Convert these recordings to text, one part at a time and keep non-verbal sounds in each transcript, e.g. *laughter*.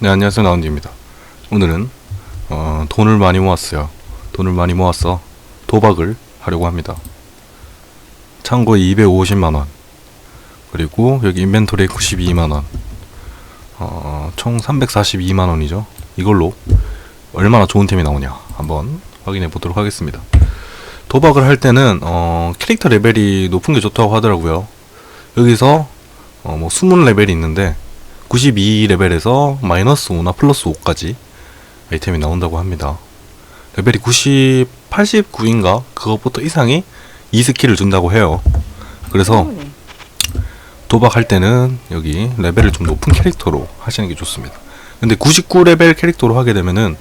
네 안녕하세요 나운디입니다. 오늘은 어, 돈을 많이 모았어요. 돈을 많이 모았어 도박을 하려고 합니다. 참고에 250만원. 그리고 여기 인벤토리에 92만원. 어, 총 342만원이죠. 이걸로 얼마나 좋은 템이 나오냐 한번 확인해 보도록 하겠습니다. 도박을 할 때는 어, 캐릭터 레벨이 높은 게 좋다고 하더라고요. 여기서 어, 뭐 숨은 레벨이 있는데 92레벨에서 마이너스 5나 플러스 5까지 아이템이 나온다고 합니다. 레벨이 90, 89인가? 그것부터 이상이 2스킬을 준다고 해요. 그래서 도박할 때는 여기 레벨을 좀 높은 캐릭터로 하시는 게 좋습니다. 근데 99레벨 캐릭터로 하게 되면은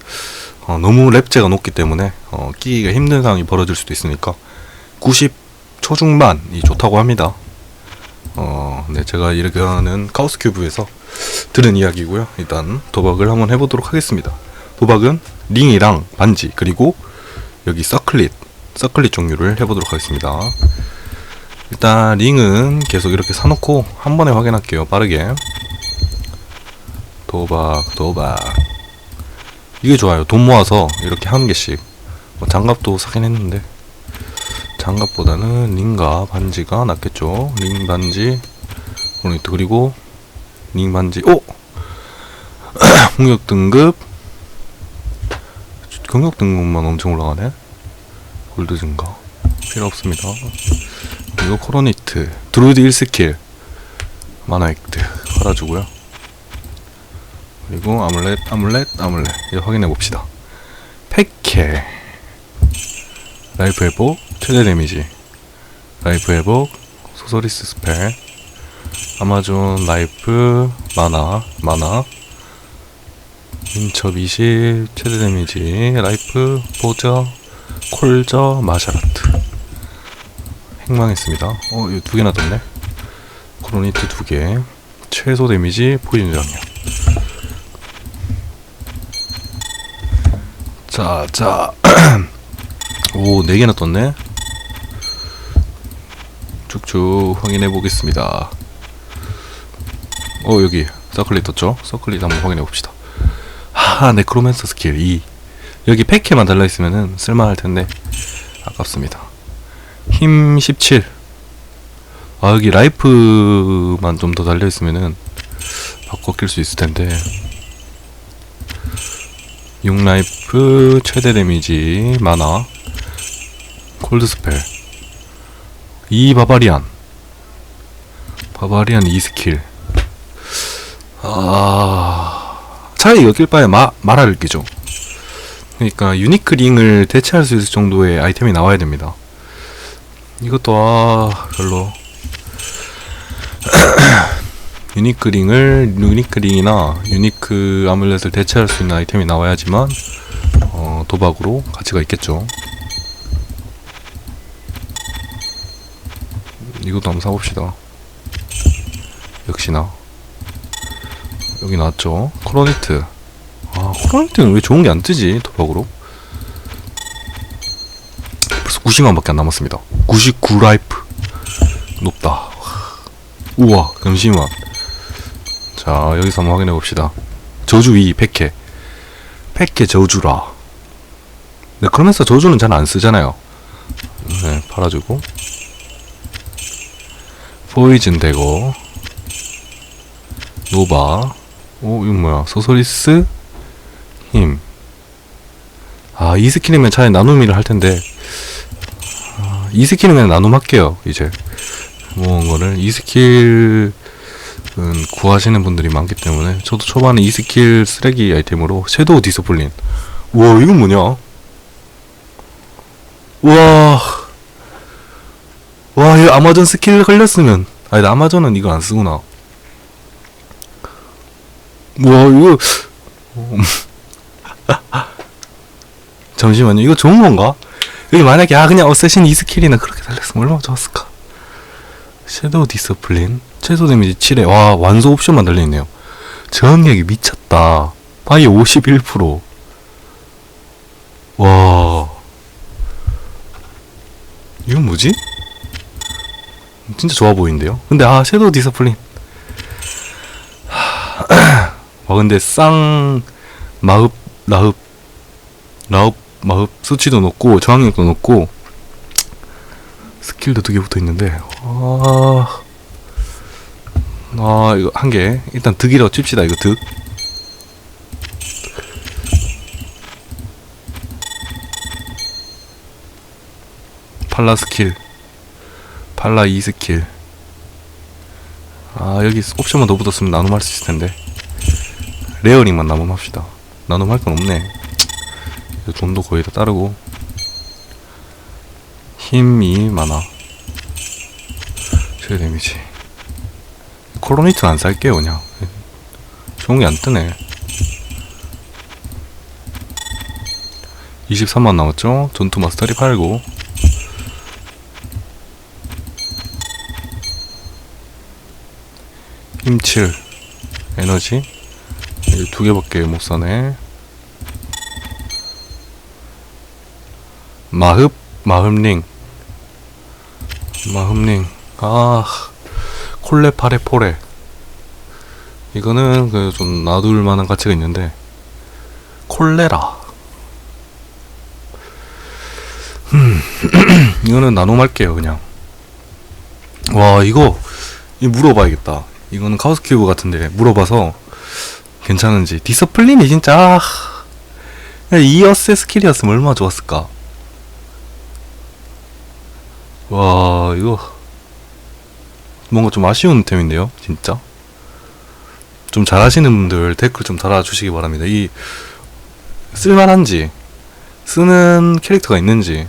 어, 너무 랩제가 높기 때문에 어, 끼기가 힘든 상황이 벌어질 수도 있으니까 90 초중반이 좋다고 합니다. 어, 네, 제가 이렇게 하는 카오스 큐브에서 들은 이야기고요. 일단 도박을 한번 해보도록 하겠습니다. 도박은 링이랑 반지 그리고 여기 서클릿 서클릿 종류를 해보도록 하겠습니다. 일단 링은 계속 이렇게 사놓고 한 번에 확인할게요. 빠르게 도박 도박 이게 좋아요. 돈 모아서 이렇게 한 개씩 뭐 장갑도 사긴 했는데 장갑보다는 링과 반지가 낫겠죠. 링 반지 그리고 링 반지. 오! *clears throat* 공격 등급. 공격 등급만 엄청 올라가네. 골드 증가 필요 없습니다. 그리고 코로니트. 드루이드 1스킬. 마나 액트. 깔아주고요. 그리고 아물렛 아물렛 아물렛. 이거 확인해 봅시다. 패케 라이프 회복. 최대 데미지. 라이프 회복. 소서리스 스펠 아마존 라이프 마나 마나 인첩 20 최대 데미지 라이프 보저 콜저 마샤라트. 행망했습니다. 어 이거 두 개나 떴네. 코로니트 두개. 최소 데미지 포진 장력 자자. *clears throat* 오, 4개나 떴네. 쭉쭉 확인해 보겠습니다. 어, 여기 서클릿 떴죠? 서클릿 한번 확인해 봅시다. 하, 네크로맨서 스킬 2. 여기 패키만 달려 있으면은 쓸만할 텐데 아깝습니다. 힘 17. 아, 여기 라이프만 좀 더 달려 있으면은 바꿔 낄 수 있을 텐데. 6 라이프 최대 데미지 많아. 콜드 스펠 이 바바리안 바바리안 2스킬 아 차라리 여길 바에 마, 마라를 끼죠. 그러니까 유니크 링을 대체할 수 있을 정도의 아이템이 나와야 됩니다. 이것도 아 별로. *clears throat* 유니크 링을 유니크 링이나 유니크 아물렛을 대체할 수 있는 아이템이 나와야지만 어, 도박으로 가치가 있겠죠. 이것도 한번 사봅시다. 역시나 여기 나왔죠. 코로니트. 아 코로니트는 왜 좋은 게 안 뜨지 도박으로? 벌써 90만 밖에 안 남았습니다. 99 라이프 높다. 우와 잠시만. 자 여기서 한번 확인해 봅시다. 저주 2 100회 100회 저주라. 네 그러면서 저주는 잘 안 쓰잖아요. 네 팔아주고 포이즌 되고 노바 오 이거 뭐야 소소리스 힘 아, 이 스킬이면 차라리 나눔이를 할 텐데, 아, 이 스킬이면 나눔 할게요, 이제. 모은 거를. 이 스킬은 구하시는 분들이 많기 때문에, 저도 초반에 이 스킬 쓰레기 아이템으로 섀도우 디스플린. 우와, 이건 뭐냐? 우와. 와, 이 아마존 스킬 걸렸으면. 아니, 나 아마존은 이거 안 쓰구나. 와, 이거. 음. *laughs* 잠시만요. 이거 좋은 건가? 여기 만약에, 아, 그냥 어쌔신 이 스킬이나 그렇게 달렸으면 얼마나 좋았을까? 섀도우 디스플린. 최소 데미지 7에. 와, 완소 옵션만 달려있네요. 저항력이 미쳤다. 파이 51%. 와. 이건 뭐지? 진짜 좋아 보이는데요? 근데 아 섀도우 디스플린 하, 와 근데 쌍 마흡 라흡 라흡 마흡 수치도 높고 저항력도 높고 스킬도 두 개 붙어 있는데 아, 아 이거 한 개. 일단 득이라고 칩시다 이거 득. 팔라 스킬. 팔라 2 스킬. 아 여기 옵션만 더 붙었으면 나눔할 수 있을 텐데 레어링만 나눔합시다. 나눔할 건 없네. 돈도 거의 다 따르고. 힘이 많아. 최대 데미지. 코로니트는 안 살게요 그냥. 좋은 게 안 뜨네. 23만 남았죠? 전투 마스터리 팔고. 힘7 에너지 이두 개밖에 못 사네. 마흡 마흡링. 마흡링. 아 콜레 파레 포레. 이거는 그 좀 놔둘 만한 가치가 있는데 콜레라. 음 *clears throat* 이거는 나눔할게요 그냥. 와 이거 이 물어봐야겠다. 이거는 카우스 큐브 같은데 물어봐서 괜찮은지. 디서플린이 진짜 아, 이 어스 스킬이었으면 얼마나 좋았을까. 와 이거. 뭔가 좀 아쉬운 템인데요 진짜? 좀 잘하시는 분들 댓글 좀 달아주시기 바랍니다. 이 쓸만한지 쓰는 캐릭터가 있는지.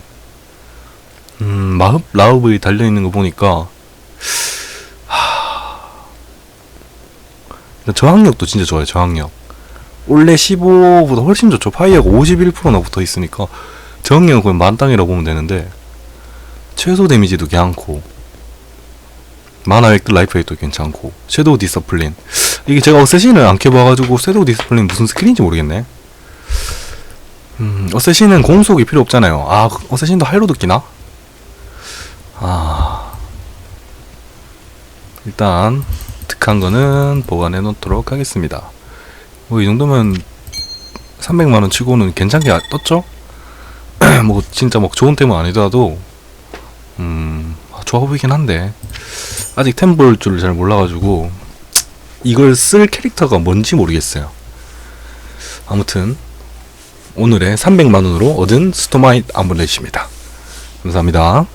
음 마흡 라우브에 달려있는 거 보니까 하... 저항력도 진짜 좋아요 저항력. 원래 15보다 훨씬 좋죠. 파이어가 51%나 붙어 있으니까 저항력은 거의 만땅이라고 보면 되는데 최소 데미지도 괜찮고 마나 획득 라이프 획도 괜찮고 섀도우 디서플린. 이게 제가 어쌔신을 안 켜봐가지고 섀도우 디서플린 무슨 스킬인지 모르겠네. 음 어쌔신은 공속이 필요 없잖아요. 아 어쌔신도 하이로드 끼나? 아 일단 득한 거는 보관해 놓도록 하겠습니다. 뭐 이 정도면 300만원 치고는 괜찮게 아- 떴죠? *clears throat* 뭐 진짜 막 좋은 템은 아니더라도 음 아, 좋아 보이긴 한데 아직 템 볼 줄을 잘 몰라가지고 이걸 쓸 캐릭터가 뭔지 모르겠어요. 아무튼 오늘의 300만원으로 얻은 스토마이트 암블렛입니다. 감사합니다